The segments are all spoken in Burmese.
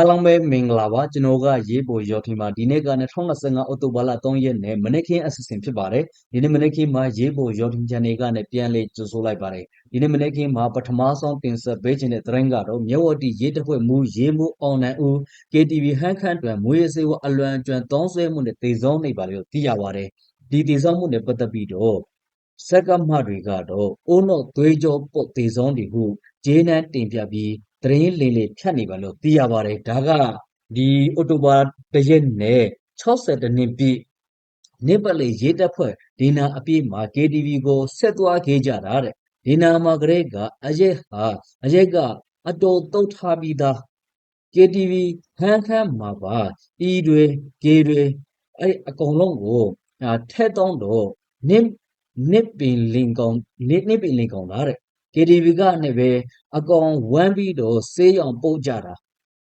အားလုံးပဲမင်္ဂလာပါကျွန်တော်ကရေးပေါ်ရော်ထီမှာဒီနေ့က2025အောက်တိုဘာလ3ရက်နေ့မနေ့ကင်းအစီအစဉ်ဖြစ်ပါတယ်ဒီနေ့မနေ့ကင်းမှာရေးပေါ်ရော်ထီ channel ကနေပြန်လေးကြိုဆိုလိုက်ပါတယ်ဒီနေ့မနေ့ကင်းမှာပထမဆုံးတင်ဆက်ပေးခြင်းတဲ့သတင်းကတော့မြဝတီရေးတပ်ဖွဲ့မူရေးမှုအောင်နိုင်ဦး KTV ဟန်ခန့်တွင်မွေးစေဝအလွန်ကျွမ်းသုံးဆွဲမှုနဲ့တည်ဆုံးနေပါလို့သိရပါတယ်ဒီတည်ဆုံးမှုနဲ့ပတ်သက်ပြီးတော့စက်ကမှတွေကတော့အိုးနော့သွေးကြောပုတ်တည်ဆုံးတွေဟုဂျေးနန်းတင်ပြပြီး သတင်းလေးလေးဖြတ်နေပါလို့သိရပါတယ်ဒါကဒီအော်တိုဘာတရက်နဲ့62နှစ်ပြည့်နှစ်ပတ်လေရေးတပ်ဖွဲ့ဒီနာအပြည့်မှာ KTV ကိုဆက်သွားခဲ့ကြတာတဲ့ဒီနာမှာကလေးကအရက်ဟာအရက်ကအတော်တုတ်ထားပြီးသား KTV ဟန်းခမ်းမှာပါဤတွေကေတွေအဲ့အကုန်လုံးကိုထဲ့တော့တော့နစ်နစ်ပင်လင်ကောင်နစ်နစ်ပင်လင်ကောင်လားတဲ့ KTV ကနေပဲအကောင်ဝမ်းပြီးတော့ဆေးရောင်ပုတ်ကြတာ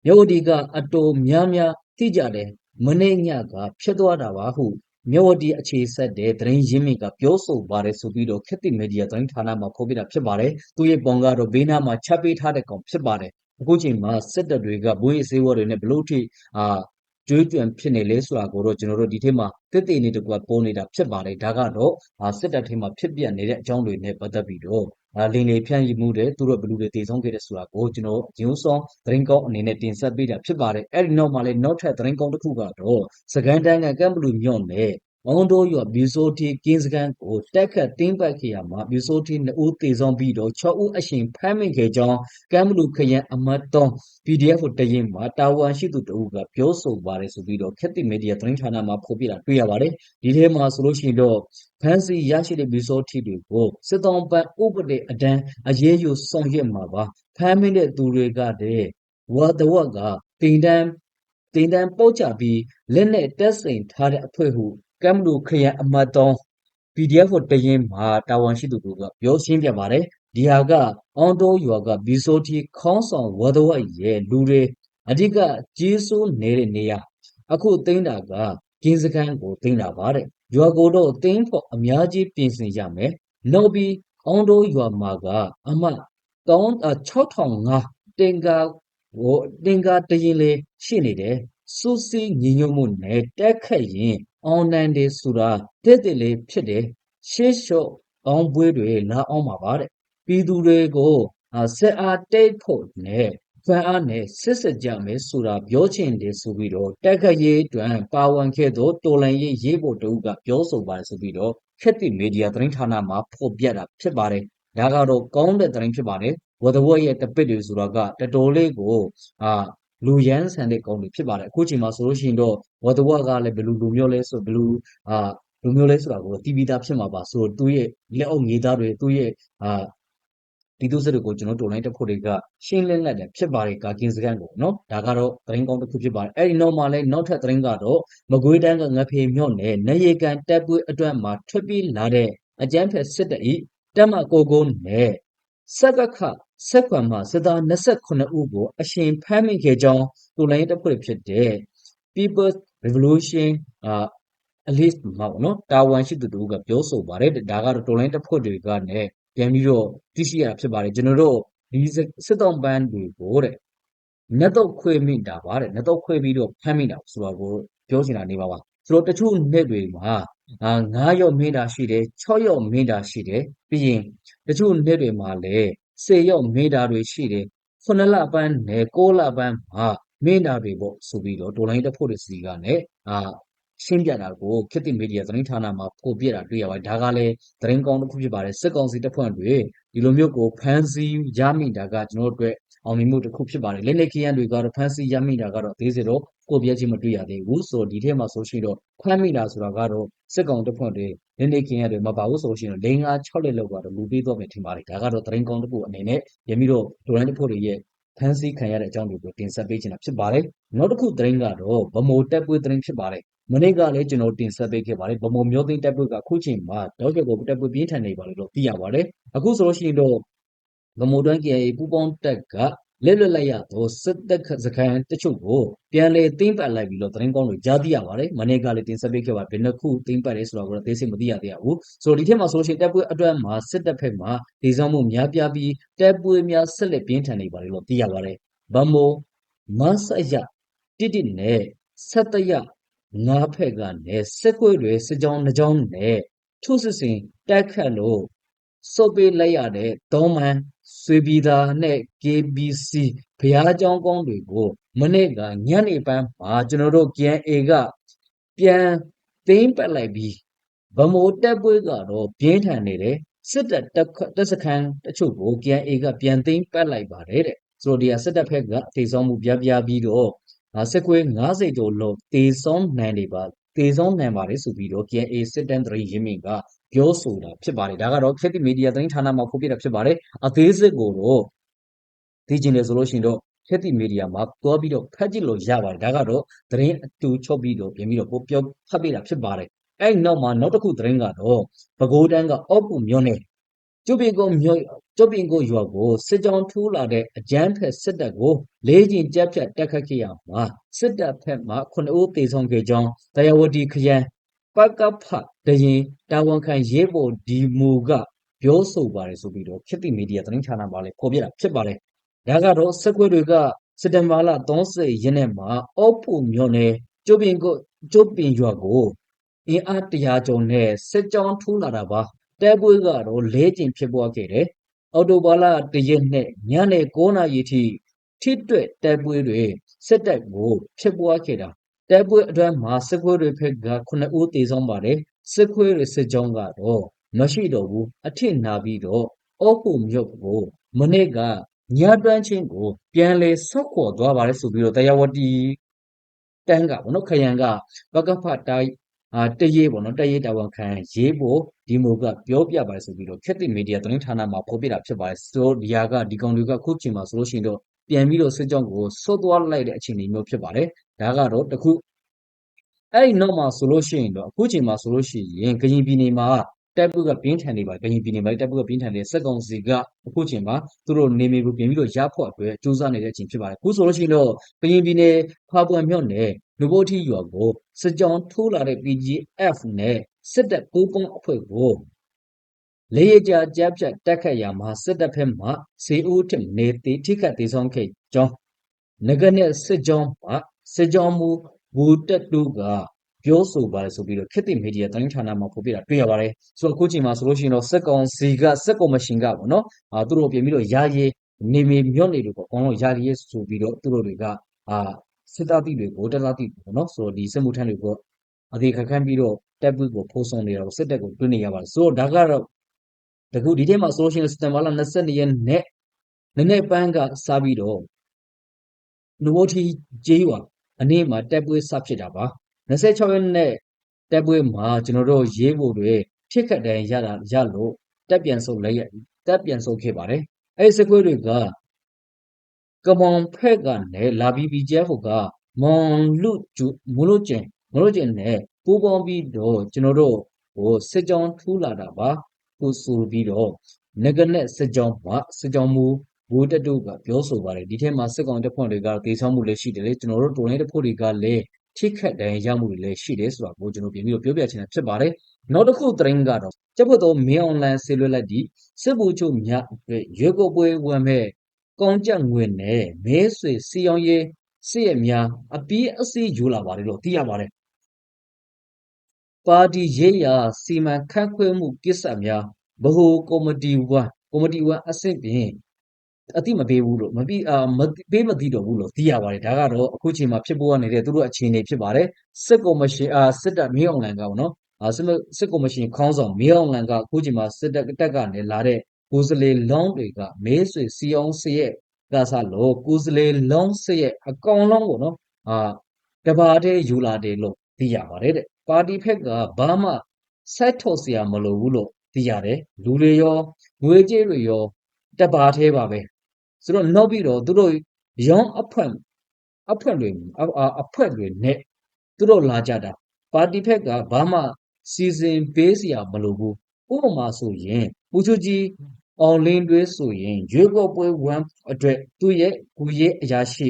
မြဝတီကအတော်များများသိကြတယ်မနေ့ညကဖြစ်သွားတာပါဟုမြဝတီအခြေဆက်တဲ့သတင်းရင်းမြစ်ကပြောဆိုပါတယ်ဆိုပြီးတော့ခက်တိမီဒီယာသတင်းဌာနမှာဖော်ပြတာဖြစ်ပါတယ်သူရဲ့ပုံကတော့ဘေးနားမှာချက်ပေးထားတဲ့ကောင်ဖြစ်ပါတယ်အခုချိန်မှာစစ်တပ်တွေကဘွေးအစေးဝါတွေနဲ့ဘလို့ထိအာကျွေးကြံဖြစ်နေလဲဆိုတာကိုတော့ကျွန်တော်တို့ဒီထဲမှာတစ်တည်နေတကွပေါ်နေတာဖြစ်ပါတယ်ဒါကတော့စစ်တပ်ထဲမှာဖြစ်ပြနေတဲ့အကြောင်းတွေနဲ့ပတ်သက်ပြီးတော့ လင်းလေဖြန့်ရမှုတဲ့သူတို့ဘလူတွေတည်ဆုံးခဲ့တဲ့ဆိုတာကိုကျွန်တော်ရင်းဆောင်သတင်းကောင်းအနေနဲ့တင်ဆက်ပေးတာဖြစ်ပါတယ်အဲ့ဒီနောက်မှာလည်းနောက်ထပ်သတင်းကောင်းတစ်ခုကတော့စကန်တန်းကကမ်ဘလူမြို့နယ် မောင်တိုးရွာဘီဆိုတီကင်းစကန်ကိုတက်ခတ်တင်းပတ်ခဲ့ရမှာဘီဆိုတီ2ဦးသေဆုံးပြီးတော့6ဦးအရှင်ဖမ်းမိခဲ့ကြောင်းကမ်ဘလူခရန်အမတ်တော PDF တရင်မှာတာဝန်ရှိသူတဦးကပြောဆိုပါတယ်ဆိုပြီးတော့ခက်တိမီဒီယာသတင်းဌာနမှာဖော်ပြတာတွေ့ရပါတယ်ဒီထဲမှာဆိုလို့ရှိရင်တော့ဖန်စီရရှိတဲ့ဘီဆိုတီတွေကိုစစ်တောင်းပန်းဥပဒေအတန်းအရေးယူဆောင်ရွက်မှာပါဖမ်းမိတဲ့သူတွေကတည်းဝါတဝက်ကတင်တန်းတင်တန်းပုတ်ချပြီးလက်နဲ့တက်စိန်ထားတဲ့အဖွဲ့ဟု ကမ်လူခရန်အမတ်တောင်း PDF တရင်မှာတာဝန်ရှိသူတို့ကပြောရှင်းပြပါတယ်ဒီဟာကအောင်တိုးရွာကဘီဆိုတီခေါင်းဆောင်ဝါတဝက်ရဲ့လူတွေအဓိကကြီးစိုးနေတဲ့နေရာအခုသိမ်းတာကကင်းစခန်းကိုသိမ်းတာပါတဲ့ရွာကိုတော့သိမ်းဖို့အများကြီးပြင်ဆင်ရမယ်နောက်ပြီးအောင်တိုးရွာမှာကအမတ်6005တင်ကာဟိုတင်ကာတရင်လေးရှိနေတယ်စူးစီးညီညွတ်မှုနဲ့တက်ခတ်ရင် အောင်နိုင်တယ်ဆိုတာတဲ့တဲ့လေးဖြစ်တယ်ရှေ့လျှော့ကောင်းပွဲတွေလာအောင်ပါပါတဲ့ပြည်သူတွေကိုဆက်အားတိတ်ဖို့နဲ့ဖန်အားနဲ့စစ်စစ်ကြမယ်ဆိုတာပြောချင်တယ်ဆိုပြီးတော့တက်ခတ်ရေးတွင်ပါဝင်ခဲ့သောတော်လန်ရေးရေးပေါ်တူကပြောဆိုပါတယ်ဆိုပြီးတော့ခက်တိမီဒီယာသတင်းဌာနမှာဖော်ပြတာဖြစ်ပါတယ်ဒါကတော့ကောင်းတဲ့သတင်းဖြစ်ပါတယ်ဝဒဝက်ရဲ့တပစ်တွေဆိုတာကတတော်လေးကိုအာ လူရန်ဆန်တဲ့ကောင်းတွေဖြစ်ပါတယ်အခုချိန်မှာဆိုလို့ရှိရင်တော့ဝဒဝက်ကလည်းဘယ်လူလူမျိုးလဲဆိုဘယ်လူအာလူမျိုးလဲဆိုတာကိုတီးပြီးသားဖြစ်မှာပါဆိုတော့သူ့ရဲ့လက်အုပ်ငေးသားတွေသူ့ရဲ့အာဒီသူစစ်တွေကိုကျွန်တော်တော်လိုင်းတက်ဖို့တွေကရှင်းလင်းလက်တယ်ဖြစ်ပါတယ်ကာကင်းစကန်ကိုနော်ဒါကတော့သတင်းကောင်းတစ်ခုဖြစ်ပါတယ်အဲ့ဒီနောက်မှာလည်းနောက်ထပ်သတင်းကတော့မကွေးတန်းကငဖေမြော့နယ်နေရီကန်တက်ပွေးအတွက်မှာထွက်ပြေးလာတဲ့အကျန်းဖက်စစ်တပ်ဤတက်မကိုကိုနဲ့စက်ကခ စက်ခွန်မှာစစ်သား 29 ဦးကို အရှင်ဖမ်းမိခဲ့ကြောင်း တော်လိုင်းတက်ဖွဲ့ဖြစ်တဲ့ People's Revolution အာ at least မှာပေါ့နော်တာဝန်ရှိသူတို့ကပြောဆိုပါတယ်ဒါကတော့တော်လိုင်းတက်ဖွဲ့တွေကနဲ့ပြန်ပြီးတော့သိရှိရတာဖြစ်ပါတယ်ကျွန်တော်တို့ဒီစစ်တောင်ပန်းတွေကိုတဲ့နှက်တော့ခွေမိတာပါတဲ့နှက်တော့ခွေပြီးတော့ဖမ်းမိတာဆိုတော့ကိုပြောချင်တာနေပါပါဆိုတော့တချို့နှစ်တွေမှာအာ9ရောက်မင်းတာရှိတယ်6ရောက်မင်းတာရှိတယ်ပြီးရင်တချို့နှစ်တွေမှာလည်း 10ရောက်မင်းတာတွေရှိတယ်9လပန်းနဲ့6လပန်းမှာမင်းတာတွေပေါ့ဆိုပြီးတော့ဒေါ်လိုင်းတက်ဖို့တွေစီကနဲ့အာရှင်းပြတာကိုခက်တိမီဒီယာသတင်းဌာနမှာပို့ပြတာတွေ့ရပါတယ်ဒါကလည်းသတင်းကောင်းတစ်ခုဖြစ်ပါတယ်စစ်ကောင်စီတပ်ဖွဲ့တွေဒီလိုမျိုးကိုဖမ်းဆီးရမိတာကကျွန်တော်တို့အတွက်အောင်မြင်မှုတစ်ခုဖြစ်ပါတယ်လက်လက်ခရမ်းတွေကတော့ဖမ်းဆီးရမိတာကတော့သေးစေတော့ ကိုပြည့်ချင်းမတွေ့ရသေးဘူးဆိုတော့ဒီထဲမှာဆိုရှိတော့ဖမ်းမိတာဆိုတာကတော့စစ်ကောင်တပ်ဖွဲ့တွေလက်လက်ခရမ်းတွေမပါဘူးဆိုလို့ရှိရင်၄၅6လက်လောက်ကတော့လူပေးတော့မယ်ထင်ပါတယ်ဒါကတော့သတင်းကောင်းတစ်ခုအနေနဲ့ရပြီးတော့ဒိုရန်တပ်ဖွဲ့တွေရဲ့ဖမ်းဆီးခံရတဲ့အကြောင်းတွေကိုတင်ဆက်ပေးချင်တာဖြစ်ပါတယ်နောက်တစ်ခုသတင်းကတော့ဗမိုတက်ပွေးသတင်းဖြစ်ပါတယ်မနေ့ကလည်းကျွန်တော်တင်ဆက်ပေးခဲ့ပါတယ်ဗမောမျိုးသိန်းတက်ပွေးကအခုချိန်မှာတောက်ကျော်ကိုတက်ပွေးပြင်းထန်နေပါလို့သိရပါတယ်အခုဆိုလို့ရှိရင်တော့ဗမောတွန်း KA ပူပေါင်းတက်က လက်လွတ်လိုက်ရသောစစ်တပ်စခန်းတချို့ကိုပြန်လေသိမ့်ပတ်လိုက်ပြီးတော့သတင်းကောင်းတွေကြားသိရပါတယ်မနေ့ကလည်းတင်ဆက်ပေးခဲ့ပါဘယ်နှခုသိမ့်ပတ်လဲဆိုတော့ကိုသိစိတ်မသိရသေးဘူးဆိုတော့ဒီထက်မှာဆိုလို့ရှိရင်တက်ပွေးအတွက်မှာစစ်တပ်ဖက်မှာဒေဆောင်မှုများပြားပြီးတက်ပွေးများဆက်လက်ပြင်းထန်နေပါလို့သိရပါတယ်ဗမောမဆရတိတိနဲ့ဆက်တရငါးဖက်ကနေစစ်ခွေတွေစစ်ကြောင်းနှကြောင်းနဲ့ထုစစ်စင်တိုက်ခတ်လို့ စုပ်ပေးလိုက်ရတဲ့ဒေါမန်ဆွေပြည်သာနဲ့ KBC ဘုရားကျောင်းကောင်းတွေကို မနေ့ကညနေပိုင်းမှာကျွန်တော်တို့ KNA ကပြန်သိမ်းပတ်လိုက်ပြီးဗမိုးတက်ပွဲကတော့ပြင်းထန်နေတယ်စစ်တပ်တက်ခတက်စခန်းတချို့ကို KNA ကပြန်သိမ်းပတ်လိုက်ပါတယ်တဲ့ဆိုတော့ဒီဟာစစ်တပ်ဖက်ကတေဆောင်မှုပြပြပြီးတော့အာစစ်ကွေး90ကျော်လုံးတေဆောင်နိုင်နေပါတေဆောင်နိုင်ပါတယ်ဆိုပြီးတော့ KNA စစ်တမ်းတရီရင်းမြစ်က ပြောဆိုတာဖြစ်ပါတယ်ဒါကတော့ခက်တိမီဒီယာသတင်းဌာနမှာဖော်ပြတာဖြစ်ပါတယ်အသေးစိတ်ကိုတော့သိချင်တယ်ဆိုလို့ရှိရင်တော့ခက်တိမီဒီယာမှာတွားပြီးတော့ဖတ်ကြည့်လို့ရပါတယ်ဒါကတော့သတင်းအတူချုပ်ပြီးတော့ပြင်ပြီးတော့ပို့ပြောဖတ်ပေးတာဖြစ်ပါတယ်အဲ့နောက်မှာနောက်တစ်ခုသတင်းကတော့ပဲခူးတန်းကအောက်ပူမြို့နယ်ကျုပ်ပင်ကုန်းမြို့ကျုပ်ပင်ကုန်းရွာကိုစစ်ကြောင်းထိုးလာတဲ့အကြမ်းဖက်စစ်တပ်ကိုလေးကျင်ကြက်ဖြတ်တက်ခတ်ခဲ့ရမှာစစ်တပ်ဖက်မှ9ဦးသေဆုံးခဲ့ကြောင်းတရားဝတီခရိုင် ပကဖတရင်တာဝန်ခံရေးပေါ်ဒီမူကပြောဆိုပါတယ်ဆိုပြီးတော့ခေတ်တိမီဒီယာသတင်းဌာနမှာလည်းဖော်ပြတာဖြစ်ပါတယ်ဒါကတော့စက်ခွေတွေကစက်တဘာလ30ရက်နေ့မှာအောက်ပူမြို့နယ်ကျုပ်ပင်ကုန်းကျုပ်ပင်ရွာကိုအင်အားတရာကျော်နဲ့စစ်ကြောင်းထိုးလာတာပါတဲပွဲကတော့လဲကျင်ဖြစ်ပွားခဲ့တယ်။အော်တိုဘာလတရက်နဲ့ညနေ9နာရီထိထိတွေ့တဲပွဲတွေစစ်တပ်ကိုဖြစ်ပွားခဲ့တာ။ တဲပွဲအတွင်းမှာစစ်ခွေးတွေဖက်က9ဦးသေဆုံးပါတယ်။စစ်ခွေးတွေစစ်ကြောင်းကတော့မရှိတော့ဘူးအထစ်နာပြီးတော့အောက်ဖို့မြို့ကိုမနေ့ကညတွန်းချင်းကို ပြန်လေဆော့ခေါ်သွားပါတယ်ဆိုပြီးတော့တရားဝတီတန်းကဘောနော်ခရံကပကဖတိုင်းအာတရေးပေါ့နော်တရေးတာဝန်ခံရေးဖို့ဒီမိုကပြောပြပါတယ်ဆိုပြီးတော့ခက်တဲ့မီဒီယာသတင်းဌာနမှာဖော်ပြတာဖြစ်ပါတယ်ဆိုတော့ဒီဟာကဒီကောင်တွေကခုချိန်မှာဆိုလို့ရှိရင်တော့ ပြန်ပြီးတော့စစ်ကြောင်းကိုဆွတ်သွားလိုက်တဲ့အခြေအနေမျိုးဖြစ်ပါတယ်ဒါကတော့တခုအဲ့ဒီနောက်မှာဆိုလို့ရှိရင်တော့အခုချိန်မှာဆိုလို့ရှိရင်ကရင်ပြည်နယ်မှာတက်ပုကပြင်းထန်နေပါတယ်ကရင်ပြည်နယ်မှာတက်ပုကပြင်းထန်နေစက်ကောင်စီကအခုချိန်မှာသူတို့နေမီကိုပြင်ပြီးတော့ရဖို့အတွက်စူးစမ်းနေတဲ့အချိန်ဖြစ်ပါတယ်အခုဆိုလို့ရှိရင်တော့ကရင်ပြည်နယ်ဖာပွန်မြို့နယ်လူဘိုထီရွာကိုစစ်ကြောင်းထိုးလာတဲ့ PGF နဲ့စစ်တပ်ပူးပေါင်းအဖွဲ့ကို လေယာဉ်ကြာကြားဖြတ်တက်ခတ်ရာမှာစစ်တပ်ဖက်မှစေဦးထက်နေတိထိခတ်သေးဆုံးခဲ့ကြောင်းငကနဲ့စစ်ကြောင်းမှစစ်ကြောင်းမူဘူတက်တူကပြောဆိုပါတယ်ဆိုပြီးတော့ခေတ်သစ်မီဒီယာသတင်းဌာနမှာဖော်ပြတာတွေ့ရပါတယ်ဆိုတော့အခုချိန်မှာဆိုလို့ရှိရင်တော့စက်ကောင်စီကစက်ကော်မရှင်ကပေါ့နော်အာသူတို့ပြင်ပြီးတော့ယာရီနေမီမြွတ်နေလို့ပေါ့အကုန်လုံးယာရီရဲဆိုပြီးတော့သူတို့တွေကအာစစ်သားတိတွေကိုတက်သားတိပေါ့နော်ဆိုတော့ဒီစစ်မှုထမ်းတွေကိုအသေးခက်ခန့်ပြီးတော့တက်ပွကိုဖိုးဆောင်နေတာကိုစစ်တပ်ကိုတွင်းနေရပါတယ်ဆိုတော့ဒါကတော့ တကူဒီထဲမှာဆိုလို့ရှိရင်စက်တဘာလ22ရက်နေ့နနေ့ပန်းကစားပြီးတော့နဝတီကျေးရွာအနည်းမှာတက်ပွဲစဖြစ်တာပါ26ရက်နေ့တက်ပွဲမှာကျွန်တော်တို့ရေးဖို့တွေဖြစ်ခတ်တယ်ရတာရလို့တက်ပြန်ဆုပ်လိုက်ရတက်ပြန်ဆုပ်ခဲ့ပါတယ်အဲ့ဒီစကွေးတွေကကမွန်ဖက်ကနေလာပြီးပြီးကျဲဖို့ကမွန်လူကျမလို့ကျင်မလို့ကျင်နဲ့ပူပေါင်းပြီးတော့ကျွန်တော်တို့ဟိုစစ်ကြောင်းထူးလာတာပါ ဟိုဆိုပြီးတော့ငကနဲ့စစ်ကြောင်းမှာစစ်ကြောင်းမူဘိုးတက်တို့ကပြောဆိုပါတယ်ဒီထဲမှာစစ်ကောင်တပ်ဖွဲ့တွေကတေဆောင်မှုလည်းရှိတယ်လေကျွန်တော်တို့တော်လိုင်းတပ်ဖွဲ့တွေကလည်းထိခတ်တဲ့ရမှုတွေလည်းရှိတယ်ဆိုတာကိုကျွန်တော်ပြင်ပြီးတော့ပြောပြချင်တာဖြစ်ပါတယ်နောက်တစ်ခုသတင်းကတော့ကျပ်ဖို့တော့မင်းအွန်လိုင်းဆေးလွှဲလိုက်သည့်စစ်ဘူချုပ်များအတွက်ရွေးကောက်ပွဲဝင်မဲ့ကောင်းကြက်ငွေနဲ့မဲဆွေစီအောင်ရေးစစ်ရများအပီးအစီယူလာပါတယ်လို့သိရပါတယ် ပါတီရေးရာစီမံခန့်ခွဲမှုကိစ္စများဗဟိုကော်မတီဝမ်ကော်မတီဝမ်အဆင့်ပြင်အတိမပေးဘူးလို့မပြီးအာမပေးမသိတော့ဘူးလို့သိရပါတယ်ဒါကတော့အခုချိန်မှာဖြစ်ပေါ်နေတဲ့သူတို့အခြေအနေဖြစ်ပါတယ်စစ်ကော်မရှင်အာစစ်တပ်မင်းအောင်လန်ကပေါ့နော်အာစစ်စစ်ကော်မရှင်ခေါင်းဆောင်မင်းအောင်လန်ကအခုချိန်မှာစစ်တပ်တက်ကနေလာတဲ့ကိုယ်စလေလောင်းတွေကမဲဆွေစီအောင်စရဲ့ကစားလို့ကိုယ်စလေလောင်းစရဲ့အကောင်လုံးပေါ့နော်အာတဘာတဲ့ယူလာတယ်လို့ သိရပါတယ်တဲ့ပါတီဖက်ကဘာမှဆက်ထုတ်စရာမလိုဘူးလို့သိရတယ်လူတွေရောငွေကြေးတွေရောတက်ပါသေးပါပဲဆိုတော့နောက်ပြီးတော့သူတို့ရောင်းအဖွဲ့အဖွဲ့တွေအဖွဲ့တွေနဲ့သူတို့လာကြတာပါတီဖက်ကဘာမှစီစဉ်ပေးစရာမလိုဘူးဥပမာဆိုရင်ပူချူကြီးအောင်လင်းတွေဆိုရင်ရွေးကောက်ပွဲ1အတွက်သူ့ရဲ့ကိုရဲအရာရှိ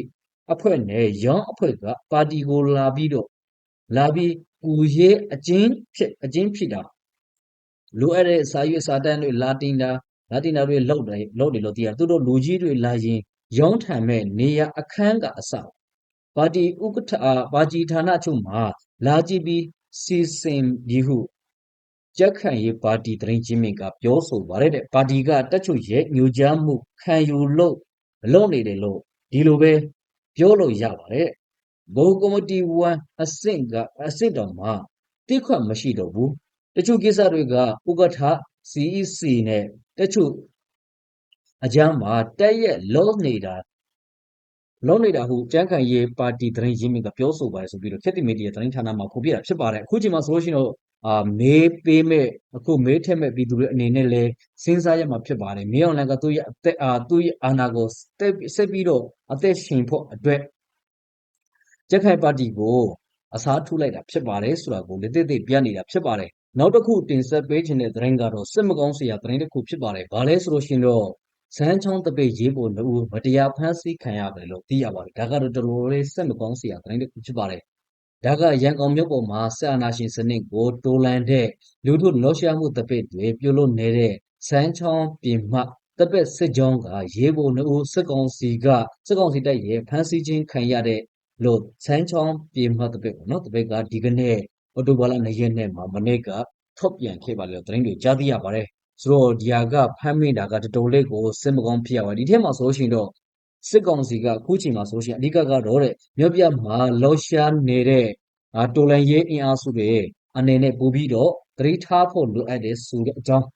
အဖွဲ့နဲ့ရောင်းအဖွဲ့ကပါတီကိုလာပြီးတော့ လာပြီးဂူရဲ့အချင်းဖြစ်အချင်းဖြစ်တာလိုအပ်တဲ့စာရွက်စာတမ်းတွေလာတင်တာလာတင်တာတွေလောက်တယ်လောက်တယ်လို့သိရသူတို့လူကြီးတွေလာရင်ရုံးထံမဲ့နေရအခန်းကအစပါတီဥက္ကဋ္ဌအာပါတီဌာနချုပ်မှာလာကြည့်ပြီးစီစဉ်ပြီးဟုကြက်ခံရေးပါတီသတင်းချင်းမြင့်ကပြောဆိုပါတယ်တဲ့ပါတီကတက်ချုပ်ရဲ့ညွှန်ကြားမှုခံယူလို့မလုပ်နေတယ်လို့ဒီလိုပဲပြောလို့ရပါတယ် ဘိုးကော်မတီ1အဆင့်ကအဆင့်တော်မှာတိခွတ်မရှိတော့ဘူးတချို့ကိစ္စတွေကဥက္ကဋ္ဌ CEC နဲ့တချို့အကြမ်းမှာတက်ရက်လုံးနေတာလုံးနေတာဟုကြမ်းခံရေးပါတီသတင်းရင်းမြစ်ကပြောဆိုပါတယ်ဆိုပြီးတော့ခေတ်သစ်မီဒီယာသတင်းဌာနမှာဖော်ပြတာဖြစ်ပါတယ်အခုချိန်မှာဆိုလို့ရှိရင်တော့အာမေးပေးမဲ့အခုမေးထက်မဲ့ပြည်သူတွေအနေနဲ့လဲစဉ်းစားရမှာဖြစ်ပါတယ်မင်းအောင်လှိုင်ကသူ့ရဲ့အသက်အာသူ့ရဲ့အာဏာကိုဆက်ပြီးတော့အသက်ရှင်ဖို့အတွက် ကြက်ခိုင်ပါတီကိုအစားထိုးလိုက်တာဖြစ်ပါတယ်ဆိုတာကိုလက်သေးသေးပြနေတာဖြစ်ပါတယ်နောက်တစ်ခုတင်ဆက်ပေးခြင်းတဲ့သတင်းကတော့စစ်မကောင်းစရာသတင်းတစ်ခုဖြစ်ပါတယ်ဘာလဲဆိုလို့ရှိရင်တော့စမ်းချောင်းတပိတ်ရေးဖို့လို့မတရားဖမ်းဆီးခံရတယ်လို့သိရပါတယ်ဒါကတော့တော်တော်လေးစစ်မကောင်းစရာသတင်းတစ်ခုဖြစ်ပါတယ်ဒါကရန်ကုန်မြို့ပေါ်မှာဆက်အာဏာရှင်စနစ်ကိုတိုးလန်တဲ့လူထုလောရှားမှုတပိတ်တွေပြုလုပ်နေတဲ့စမ်းချောင်းပြင်မှတပည့်စစ်ကြောင်းကရေးဖို့နှုတ်စစ်ကောင်စီကစစ်ကောင်စီတပ်ရဲ့ဖမ်းဆီးခြင်းခံရတဲ့ လို့စမ်းချောင်းပြင်မှတပည့်ပေါ့နော်တပည့်ကဒီကနေ့အော်တိုဘာလ2ရက်နေ့မှာမနေ့ကထုတ်ပြန်ခဲ့ပါလေသတင်းတွေကြားသိရပါတယ်ဆိုတော့ဒီဟာကဖမ်းမိတာကတော်တော်လေးကိုစစ်မကောင်းဖြစ်ရပါတယ်ဒီထဲမှာဆိုလို့ရှိရင်တော့စစ်ကောင်စီကအခုချိန်မှာဆိုလို့ရှိရင်အဓိကကတော့တဲ့မြို့ပြမှာလောရှားနေတဲ့အာတိုလန်ရေးအင်အားစုတွေအနေနဲ့ပို့ပြီးတော့သတိထားဖို့လိုအပ်တယ်ဆိုတဲ့အကြောင်း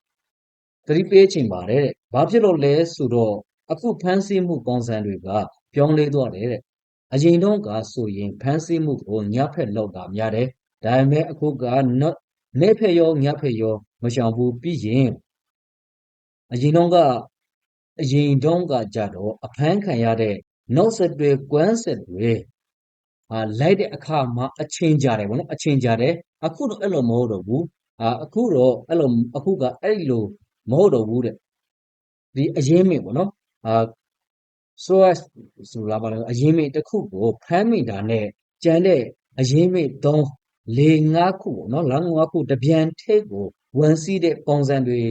သတိပေးချင်ပါတယ်တဲ့။ဘာဖြစ်လို့လဲဆိုတော့အခုဖမ်းဆီးမှုပုံစံတွေကပြောင်းလဲသွားတယ်တဲ့။ အရင်တုန်းကဆိုရင် ဖမ်းဆီးမှုကိုညဖက်လောက်တာများတယ်။ဒါပေမဲ့ အခုက နေ့ဖက်ရောညဖက်ရော မရှောင်ဘူး ပြီးရင် အရင်တုန်းကအရင်တုန်းကကြတော့ အဖမ်းခံရတဲ့ နောက်ဆက်တွဲ ကွမ်းဆက်တွေအာလိုက်တဲ့အခါမှာ အချိန်ကြာတယ်ဗောနော်အချိန်ကြာတယ်အခုတော့ အဲ့လို မဟုတ်တော့ဘူးအာအခုတော့အဲ့လိုအခုက အဲ့လို မဟုတ်တော့ဘူးတဲ့ဒီအရင်မိဗော နော်အာဆိုရဆိုလာပါလို့အရင်မိတစ်ခုကိုဖမ်းမိတာနဲ့ကြံတဲ့အရင်မိ3 4 5ခုဗောနော်လမ်း5ခုတပြန်ထိပ်ကိုဝန်စီးတဲ့ပုံစံတွေ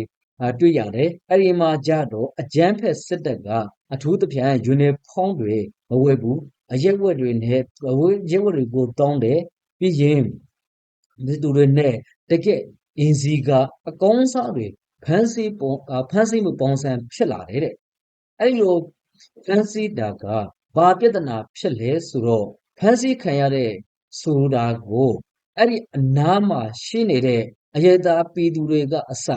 အာတွေ့ရတယ်အဲ့ဒီမှာကြတော့အကြမ်းဖက်စစ်တပ်ကအထူးသဖြင့်ယူနီဖောင်းတွေမဝယ်ဘူးအရက်ဝက်တွေနဲ့အဝေးရက်ဝက်တွေကိုတောင်းတယ်ပြီးရင်ဒီသူတွေနဲ့တကက်အင်းစီကအကောင်းစားတွေဖမ်းဆီးပုံဖမ်းဆီးမှုပုံစံဖြစ်လာတယ်တဲ့အဲ့လို ဖမ်းဆီးတာက ဘာပြဿနာဖြစ်လဲဆိုတော့ ဖမ်းဆီးခံရတဲ့ဆိုတာကို အဲ့ဒီအနားမှာရှိနေတဲ့အယက်သားပြည်သူတွေကအစ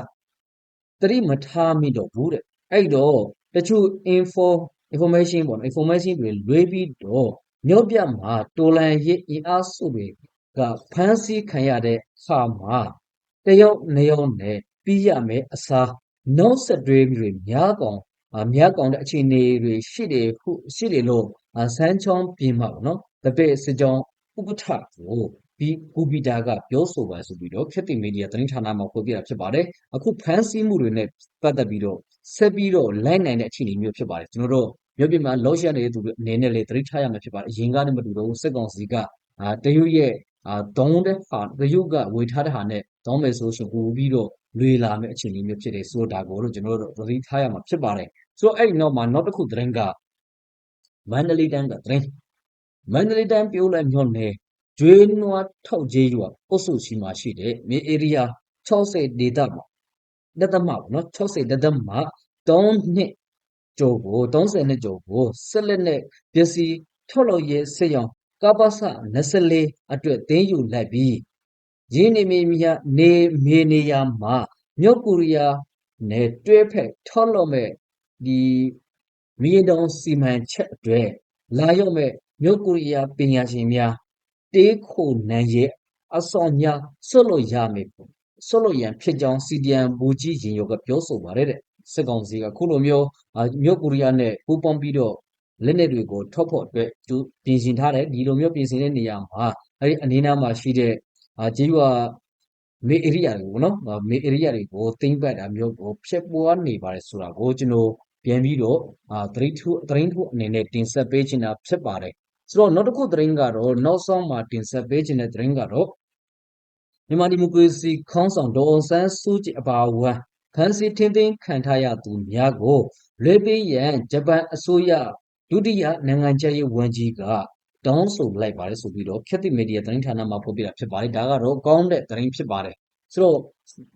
တတိမထားမိတော့ဘူးတဲ့အဲ့တော့တချို့ info information ပေါ့နော် information တွေလွှဲပြီးတော့မြို့ပြမှာတိုလန်ရေးအင်အားစုတွေကဖမ်းဆီးခံရတဲ့အခါမှာတယောက်နှစ်ယောက်နဲ့ပြီးရမယ်အစားနောက်ဆက်တွဲတွေများကောင် များကောင်တဲ့အခြေအနေတွေရှိတယ်ခုရှိတယ်လို့ဆန်းချောင်းပြင်မှာပေါ့နော်တပည့်စစ်ကြောင်းဥပဋ္ဌကိုပြီးဘူပီတာကပြောဆိုပါဆိုပြီးတော့ခက်တီမီဒီယာသတင်းဌာနမှာဖော်ပြတာဖြစ်ပါတယ်အခုဖမ်းဆီးမှုတွေနဲ့ပတ်သက်ပြီးတော့ဆက်ပြီးတော့လိုက်နိုင်တဲ့အခြေအနေမျိုးဖြစ်ပါတယ်ကျွန်တော်တို့မြို့ပြင်မှာလောရှနေတဲ့သူတွေအနေနဲ့လေသတိထားရမှာဖြစ်ပါတယ်အရင်ကတည်းကမတူတော့စစ်ကောင်စီကအာတရုတ်ရဲ့အာဒုံးတဲ့ဟာတရုတ်ကဝေထားတဲ့ဟာနဲ့တောင်းမယ်ဆိုရှင်ပို့ပြီးတော့ လွေလာမယ့်အခြေအနေမျိုးဖြစ်တယ်ဆိုတာကိုတော့ကျွန်တော်တို့သတိထားရမှာဖြစ်ပါတယ်ဆိုတော့အဲ့ဒီနောက်မှာနောက်တစ်ခုသတင်းကမန္တလေးတိုင်းကသတင်းမန္တလေးတိုင်းပြိုးလဲမြို့နယ်ကျွေးနွားထောက်ကျေးရွာအုပ်စုရှိမှာရှိတယ်မြေ area 60ဒေသမှာလက်သမပေါ့နော်60လက်သမ3နှစ်ကျော်ကို30နှစ်ကျော်ကိုဆက်လက်နဲ့ပစ္စည်းထုတ်လုပ်ရေးစစ်ရောင်ကပ္ပစ24အတွက်တင်းယူလိုက်ပြီး ရင်းနေမီမြနေမေနေယာမှာမြောက်ကိုရီးယားနဲ့တွဲဖက်ထုတ်လုပ်မဲ့ဒီမြေတောင်စီမံချက်အတွက်လာရောက်မဲ့မြောက်ကိုရီးယားပညာရှင်များတေးခိုနန်းရဲ့အစောများဆွတ်လို့ရမယ်ဆွတ်လို့ရန်ဖြစ်ကြောင်း CDM ဘူကြီးရင်ရောကပြောဆိုပါတယ်တဲ့စစ်ကောင်စီကခုလိုမျိုးမြောက်ကိုရီးယားနဲ့ပူးပေါင်းပြီးတော့လက်နက်တွေကိုထုတ်ဖို့အတွက်သူပြင်ဆင်ထားတယ်ဒီလိုမျိုးပြင်ဆင်တဲ့နေရာမှာအဲဒီအနီးနားမှာရှိတဲ့ အာကျေးရွာမေဧရိယာတွေပေါ့နော်မေဧရိယာတွေကိုသိမ့်ပတ်တာမျိုးကိုဖြစ်ပွားနေပါတယ်ဆိုတာကိုကျွန်တော်ပြန်ပြီးတော့အာသတိထုသတင်းထုအနေနဲ့တင်ဆက်ပေးချင်တာဖြစ်ပါတယ်ဆိုတော့နောက်တစ်ခုသတင်းကတော့နောက်ဆုံးမှာတင်ဆက်ပေးချင်တဲ့သတင်းကတော့မြန်မာဒီမိုကရေစီခေါင်းဆောင်ဒေါ်အောင်ဆန်းစုကြည်အပါအဝင်ဖမ်းဆီးထိန်းသိမ်းခံထားရသူများကိုလွှဲပေးရန်ဂျပန်အစိုးရဒုတိယနိုင်ငံခြားရေးဝန်ကြီးက တောင်းဆိုလိုက်ပါတယ်ဆိုပြီးတော့ခေတ်သစ်မီဒီယာသတင်းဌာနမှာဖော်ပြတာဖြစ်ပါတယ်ဒါကတော့ကောင်းတဲ့သတင်းဖြစ်ပါတယ်ဆိုတော့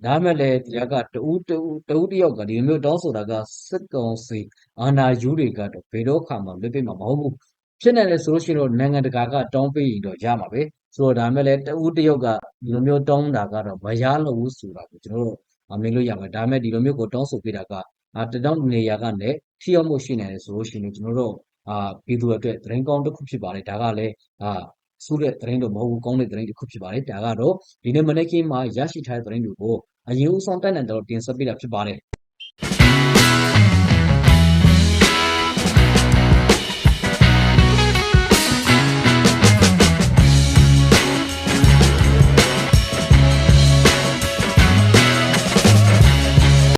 ဒါမှလည်းဒီကတဦးတဦးတဦးတယောက်ကဒီလိုမျိုးတောင်းဆိုတာကစစ်ကောင်စီအာဏာယူတွေကတော့ဘယ်တော့ခါမှလွတ်ပေးမှာမဟုတ်ဘူးဖြစ်နေတယ်ဆိုလို့ရှိရင်တော့နိုင်ငံတကာကတောင်းပေးရင်တော့ရမှာပဲဆိုတော့ဒါမှလည်းတဦးတယောက်ကဒီလိုမျိုးတောင်းတာကတော့မရလို့ဘူးဆိုတာကိုကျွန်တော်တို့အမြင်လို့ရပါတယ်ဒါမှဒီလိုမျိုးကိုတောင်းဆိုပေးတာကအာတတောင်းနေရာကနေထိရောက်မှုရှိနေတယ်ဆိုလို့ရှိရင်ကျွန်တော်တို့ အာပြည်သူအတွက်သတင်းကောင်းတစ်ခုဖြစ်ပါတယ်ဒါကလည်းအာစူးတဲ့သတင်းတော့မဟုတ်ဘူးကောင်းတဲ့သတင်းတစ်ခုဖြစ်ပါတယ်ဒါကတော့ဒီနေ့မနေ့ကမှရရှိထားတဲ့သတင်းတွေကိုအရင်ဦးဆုံးတက်နေတော့တင်ဆက်ပေးတာဖြစ်ပါတယ်